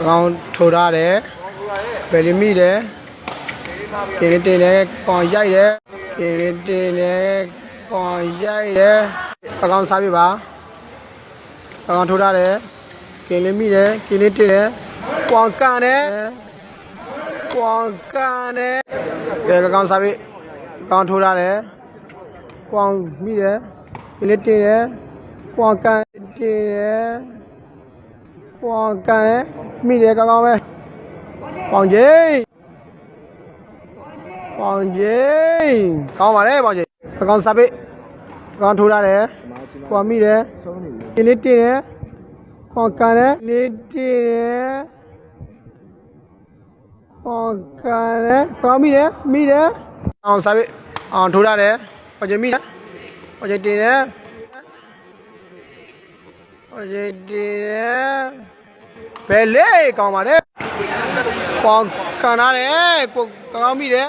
အကောင်ထိုးထားတယ်ဘယ်လိုမိတယ်ကင်းတင်တယ်ကောင်ရိုက်တယ်ကင်းတင်တယ်ကောင်ရိုက်တယ်အကောင်စားပြပါအကောင်ထိုးထားတယ်ကင်းလေးမိတယ်ကင်းလေးတင်တယ်ကောင်ကန်တယ်ကောင်ကန်တယ်ကဲအကောင်စားပြအကောင်ထိုးထားတယ်ကောင်မိတယ်ကင်းလေးတင်တယ်ကောင်ကန်တင်တယ်ကွာကန်ရဲ့ မိတယ်ကောင်းကောင်းပဲပေါင်ကြီးပေါင်ကြီးကောင်းပါလေပေါင်ကြီးကောင်းကောင်းစားပိကောင်းထိုးရတယ်ကွာမိတယ်ဒီလေးတင်တယ်ကွာကန်တယ်လေးတင်တယ်ကွာကန်တယ်ကောင်းမိတယ်မိတယ်အောင်စားပိအောင်ထိုးရတယ်ပေါင်ကြီးမိတယ်ပေါင်ကြီးတင်တယ်ပေါင်ကြီးတင်တယ် ဘယ်လေကောင်းပါလေကွာကန်ရတယ်ကိုကောင်းမိတယ်